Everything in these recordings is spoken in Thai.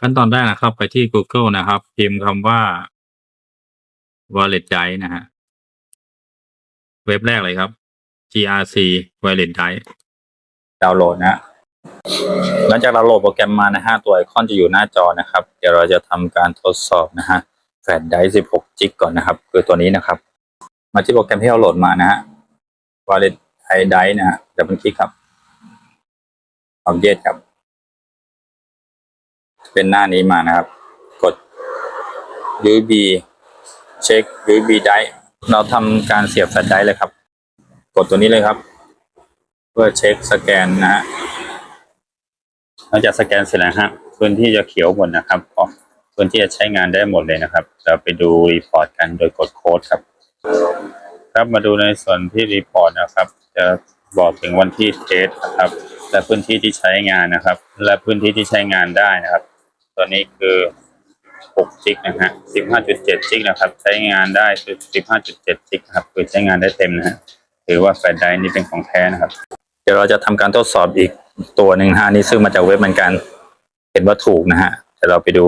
ขั้นตอนแรกนะครับ ไปที่ Google นะครับ พิมพ์คำว่า wallet drive นะฮะ เว็บแรกเลยครับ grc wallet drive ดาวน์โหลดนะฮะหลังจากเราโหลดโปรแกรมมานะฮะ ตัวไอคอนจะอยู่หน้าจอนะครับ เดี๋ยวเราจะทำการทดสอบนะฮะแฟลชไดร์16จิกก่อนนะครับ คือตัวนี้นะครับ มาที่โปรแกรมที่เราโหลดมานะฮะ wallet drive นะฮะดับเบิลคลิกครับ object ครับ เป็นหน้านี้มานะครับ กด USB เช็ค USB ได้เราทำการเสียบแฟลชไดร์เลยครับ กดตัวนี้เลยครับ เพื่อเช็คสแกนนะฮะหลังจากสแกนเสร็จแล้วฮะพื้นที่จะเขียวหมดนะครับออกพื้นที่จะใช้งานได้หมดเลยนะครับเราไปดูรีพอร์ตกันโดยกดโค้ดครับ ครับมาดูในส่วนที่รีพอร์ตนะครับ จะบอกถึงวันที่เทสนะครับ และพื้นที่ที่ใช้งานนะครับ และพื้นที่ที่ใช้งานได้นะครับ ตัวนี้คือ6จิกนะฮะ15.7จิกนะครับ ใช้งานได้คือ15.7จิกครับ คือใช้งานได้เต็มนะฮะถือว่าแฟลชไดร์นี่เป็นของแท้นะครับ เดี๋ยวเราจะทำการทดสอบอีกตัวหนึ่งนะฮะอันนี่ซึ่งมาจากเว็บเหมือนกัน เห็นว่าถูกนะฮะเดี๋ยวเราไปดู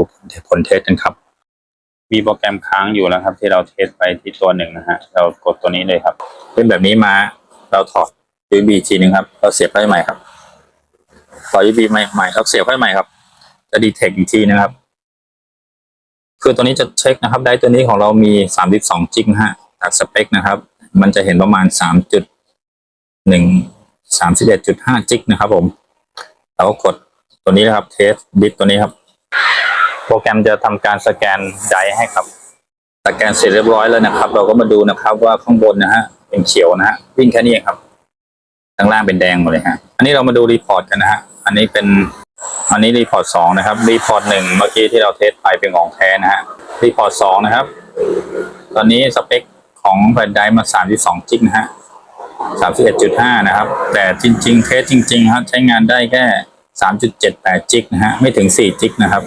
ผลเทสกันครับ มีโปรแกรมค้างอยู่แล้วครับ ที่เราเทสไปที่ตัวหนึ่งนะฮะเรากดตัวนี้เลยครับ เป็นแบบนี้มาเราถอด USB อีกทีหนึ่งครับ เราเสียบเข้าไปใหม่ครับ ต่อ USB ใหม่ๆครับเสียบเข้าไปใหม่ครับ จะดีเทคอีกทีนะครับ คือตัวนี้จะเช็คนะครับ ได้ตัวนี้ของเรามี32จิกนะฮะจากสเปคนะครับ มันจะเห็นประมาณ3.1 31.5จิกนะครับผมเราก็กดตัวนี้นะครับเทสดิสตัวนี้ครับ โปรแกรมจะทำการสแกนไดให้ครับ สแกนเสร็จเรียบร้อยแล้วนะครับ เราก็มาดูนะครับว่าข้างบนนะฮะเป็นเขียวนะฮะวิ่งแค่นี้เองครับข้างล่างเป็นแดงหมดเลยฮะ อันนี้เรามาดูรีพอร์ตกันนะฮะ อันนี้เป็น อันนี้รีพอร์ตสองนะครับ รีพอร์ตหนึ่งเมื่อกี้ที่เราเทสไปเป็นของแท้นะฮะ รีพอร์ตสองนะครับ ตอนนี้สเปคของแฟลชไดมาสามสิบสองจิกนะฮะสามสิบเอ็ดจุดห้านะครับ แต่จริง ๆ เทสจริงๆครับใช้งานได้แค่สามจุดเจ็ดแปดจิกนะฮะ ไม่ถึงสี่จิกนะครับ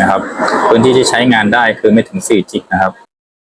นะครับ พื้นที่ที่ใช้งานได้คือไม่ถึงสี่จิกนะครับ